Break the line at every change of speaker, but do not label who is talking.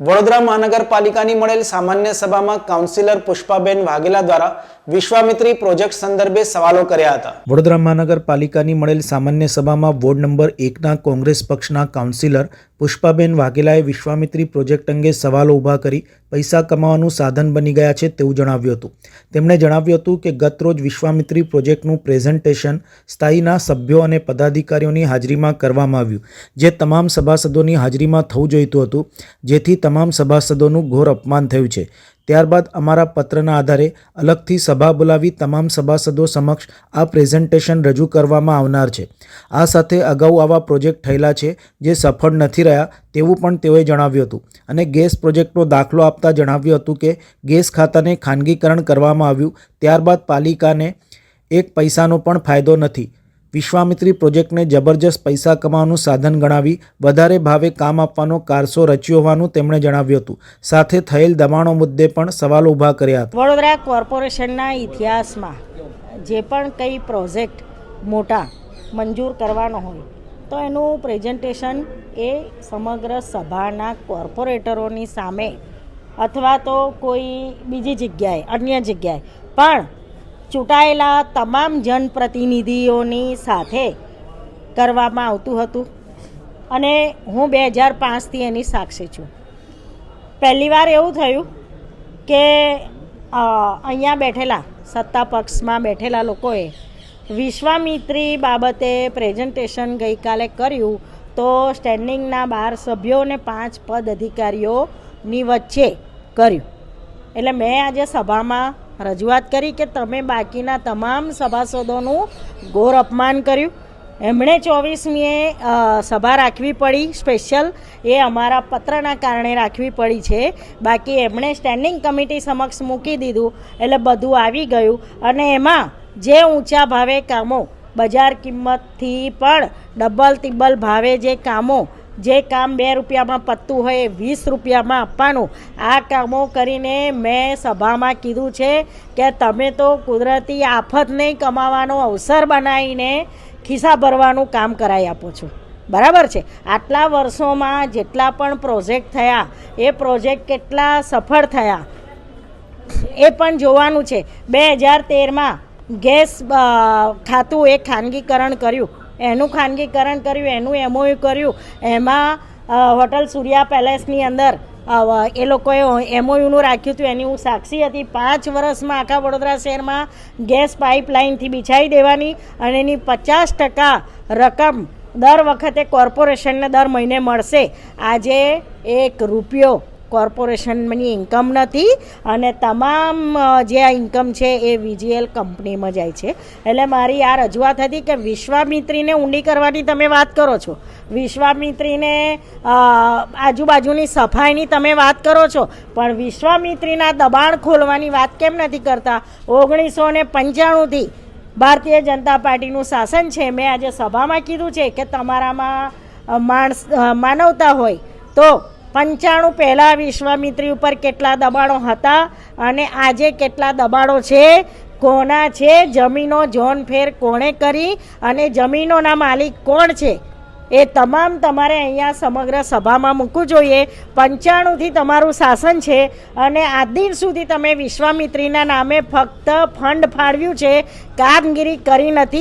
વડોદરા મહાનગરપાલિકાની મળેલ સામાન્ય સભામાં કાઉન્સિલર પુષ્પાબેન વાઘેલા દ્વારા વિશ્વામિત્રી પ્રોજેક્ટ સંદર્ભે સવાલો કર્યા હતા. વડોદરા મહાનગરપાલિકાની મળેલ સામાન્ય સભામાં વોર્ડ નંબર એકના કોંગ્રેસ પક્ષના કાઉન્સિલર પુષ્પાબેન વાઘેલાએ વિશ્વામિત્રી પ્રોજેક્ટ અંગે સવાલો ઊભા કરી પૈસા કમાવાનું સાધન બની ગયા છે તેવું જણાવ્યું હતું. તેમણે જણાવ્યું હતું કે ગતરોજ વિશ્વામિત્રી પ્રોજેક્ટનું પ્રેઝન્ટેશન સ્થાયીના સભ્યો અને પદાધિકારીઓની હાજરીમાં કરવામાં આવ્યું, જે તમામ સભાસદોની હાજરીમાં થવું જોઈતું હતું, જેથી તમામ સભાસદોનું ઘોર અપમાન થયું છે. ત્યારબાદ અમારા પત્રના આધારે અલગથી સભા બોલાવી તમામ સભાસદો સમક્ષ આ પ્રેઝન્ટેશન રજૂ કરવામાં આવનાર છે. આ સાથે અગાઉ આવા પ્રોજેક્ટ થયેલા છે જે સફળ નથી રહ્યા તેવું પણ તેઓએ જણાવ્યું હતું અને ગેસ પ્રોજેક્ટનો દાખલો આપતા જણાવ્યું હતું કે ગેસ ખાતાને ખાનગીકરણ કરવામાં આવ્યું, ત્યારબાદ પાલિકાને એક પૈસાનો પણ ફાયદો નથી. વિશ્વામિત્રી પ્રોજેક્ટને જબરજસ્ત પૈસા કમાવાનું સાધન ગણાવી વધારે ભાવે કામ આપવાનો કારસો રચ્યો હોવાનું તેમણે જણાવ્યું હતું. સાથે થયેલ દબાણો મુદ્દે પણ સવાલો ઊભા કર્યા હતા.
વડોદરા કોર્પોરેશનના ઇતિહાસમાં જે પણ કંઈ પ્રોજેક્ટ મોટા મંજૂર કરવાનો હોય, તો એનું પ્રેઝન્ટેશન એ સમગ્ર સભાના કોર્પોરેટરોની સામે અથવા તો કોઈ બીજી જગ્યાએ, અન્ય જગ્યાએ. પણ ચૂંટાયેલા તમામ જનપ્રતિનિધિઓની સાથે કરવામાં આવતું હતું અને હું બે હજાર પાંચથી એની સાક્ષી છું. પહેલીવાર એવું થયું કે અહીંયા બેઠેલા, સત્તા પક્ષમાં બેઠેલા લોકોએ વિશ્વામિત્રી બાબતે પ્રેઝન્ટેશન ગઈકાલે કર્યું તો સ્ટેન્ડિંગના બાર સભ્યો અને પાંચ પદ અધિકારીઓની વચ્ચે કર્યું. એટલે મેં આજે સભામાં રજૂઆત કરી કે તમે બાકીના તમામ સભાસદોનું ઘોર અપમાન કર્યું. એમણે ચોવીસમીએ સભા રાખવી પડી, સ્પેશિયલ એ અમારા પત્રના કારણે રાખવી પડી છે. બાકી એમણે સ્ટેન્ડિંગ કમિટી સમક્ષ મૂકી દીધું એટલે બધું આવી ગયું. અને એમાં જે ઊંચા ભાવે કામો, બજાર કિંમતથી પણ ડબલ તિબ્બલ ભાવે જે કામો જે કામ બે રૂપિયામાં પતતું હોય એ વીસ રૂપિયામાં આપવાનું. આ કામો કરીને મેં સભામાં કીધું છે કે તમે તો કુદરતી આફતને કમાવાનો અવસર બનાવીને ખિસ્સા ભરવાનું કામ કરાવી આપો છો. બરાબર છે? આટલા વર્ષોમાં જેટલા પણ પ્રોજેક્ટ થયા, એ પ્રોજેક્ટ કેટલા સફળ થયા? એ પણ જોવાનું છે. બે હજાર તેરમાં ગેસ ખાતું એ ખાનગીકરણ કર્યું. એનું ખાનગીકરણ કર્યું, એનું એમઓયુ કર્યું. એમાં હોટલ સૂર્યા પેલેસની અંદર એ લોકોએ એમઓયુનું રાખ્યું હતું. એની હું સાક્ષી હતી. પાંચ વર્ષમાં આખા વડોદરા શહેરમાં ગેસ પાઇપલાઇનથી બિછાઈ દેવાની અને એની પચાસ ટકા રકમ દર વખતે કોર્પોરેશનને દર મહિને મળશે. આજે એક રૂપિયો કોર્પોરેશનની ઇન્કમ નથી અને તમામ જે આ ઇન્કમ છે એ વીજીએલ કંપનીમાં જાય છે. એટલે મારી આ રજૂઆત હતી કે વિશ્વામિત્રીને ઊંડી કરવાની તમે વાત કરો છો. વિશ્વામિત્રીને આજુબાજુની સફાઈની તમે વાત કરો છો. પણ વિશ્વામિત્રીના દબાણ ખોલવાની વાત કેમ નથી કરતા? ઓગણીસો ને પંચાણુંથી ભારતીય જનતા પાર્ટીનું શાસન છે. મેં આજે સભામાં કીધું છે કે તમારામાં માણસ માનવતા હોય તો પંચાણું પહેલાં વિશ્વામિત્રી ઉપર કેટલા દબાણો હતા અને આજે કેટલા દબાણો છે? કોના છે? જમીનો જોનફેર કોણે કરી? અને જમીનોના માલિક કોણ છે? એ તમામ તમારે અહીંયા સમગ્ર સભામાં મૂકવું જોઈએ. પંચાણુંથી તમારું શાસન છે અને આ દિન સુધી તમે વિશ્વામિત્રીના નામે ફક્ત ફંડ ફાળવ્યું છે. કામગીરી કરી નથી